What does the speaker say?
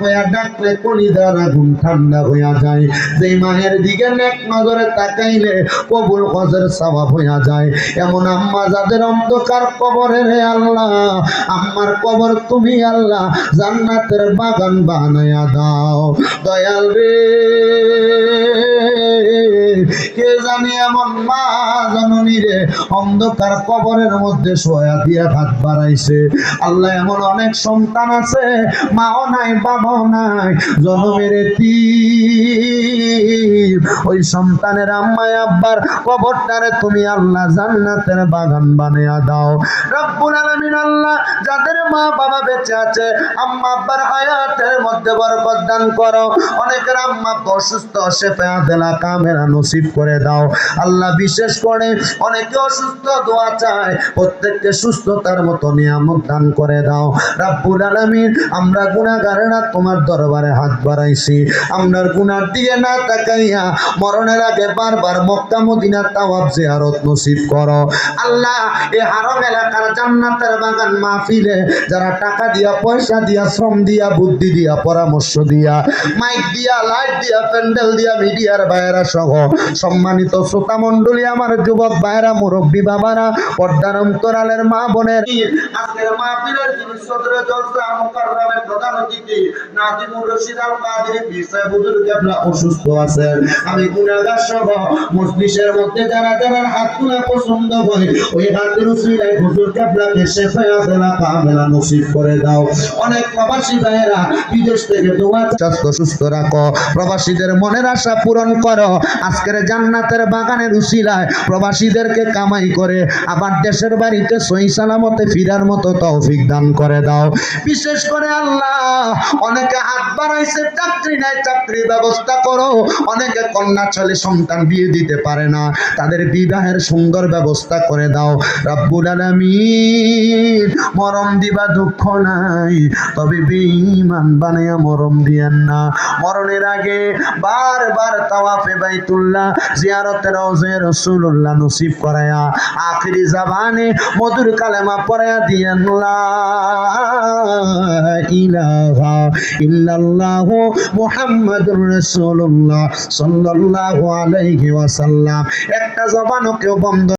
কয়া ডাকলে কবরে তুমি আল্লাহ, জান্নাতের বাগান বানায়া দাও। দয়াল রে, কে জানি এমন মা জননী রে অন্ধকার কবরের মধ্যে শোয়া দিয়ে ভাত বাড়াইছে। আল্লাহ এমন অনেক সন্তান আছে, মাও নাই, বাবাও নাই, জনমের তীর। ওই সন্তানের আম্মায় আব্বার কবরটারে তুমি আল্লাহ জান্নাতের বাগান বানিয়ে দাও। রব্বুল আলামিন আল্লাহ, যাদের মা বাবা বেঁচে আছে, আম্মা আব্বার হায়াতের মধ্যে বরকত দান করো। অনেকের আম্মা অসুস্থ শেফা দেলা কামেরা নসিব করে দাও। আল্লাহ বিশেষ করে অনেকে অসুস্থ দোয়া চায়, প্রত্যেককে সুস্থতার মতো নিয়ামত দান করে দাও। রাব্বুল আলামিন, আমরা গুনাহগারেরা তোমার দরবারে হাত বাড়াইছি। আমরার গুনার দিকে না তাকাইয়া মরণের আগে বারবার মক্কা, মদিনা তাওয়াব জিয়ারত নসিব করো। আল্লাহ, এ হারম এলাকার জান্নাতের বাগান মাহফিলে যারা টাকা দিয়া, পয়সা দিয়া, শ্রম দিয়া, বুদ্ধি দিয়া, পরামর্শ দিয়া, মাইক দিয়া, লাইট দিয়া, প্যান্ডেল দিয়া, মিডিয়ার বাইরা সহ সম্মানিত শ্রোতা মণ্ডলী আমার যুবক ভাইরা মুরব্বী বাবারা পর্দার অন্তরালের মা বোনের। আজকের মাহফিলের জলসা নাজিমুর রশিদ আল কেবলা অসুস্থ আছেন, আমি সহ মধ্যে যারা যারা হাত তোলা পছন্দ ওই হুজুর দেলা নসিব করে দাও। অনেক প্রবাসী বিদেশ থেকে তোমার স্বাস্থ্য সুস্থ রাখো। প্রবাসীদের মনের আশা পূরণ করো। আজকের জান্নাতের বাগানের উসিলায় প্রবাসীদেরকে কামাই করে আবার দেশের বাড়িতে সই সালামতে ফিরার মতো তৌফিক দান করে দাও। বিশেষ করে আল্লাহ অনেকে হাত বাড়াইছে, চাকরি নাই, চাকরির ব্যবস্থা করো। অনেকে কন্যা ছেলে সন্তান বিয়ে দিতে পারে না। তাদের বিবাহের সুন্দর ব্যবস্থা করে দাও। রাব্বুল আলামিন, মরম দিবা দুঃখ নাই। তবে বেঈমান বানায়া মরম দিয়েন না। মরণের আগে বারবার তাওয়াফে বাইতুল্লাহ, জিয়ারতে রওজে রাসূলুল্লাহ নসিব করায়া, আখিরি জাবানে মধুর কালেমা পড়ায়া দিয়েন ইলাহা ইল্লাল্লাহ মুহাম্মাদুর রাসূলুল্লাহ সাল্লাল্লাহু আলাইহি ওয়াসাল্লাম একটা জবানও কেউ বন্ধ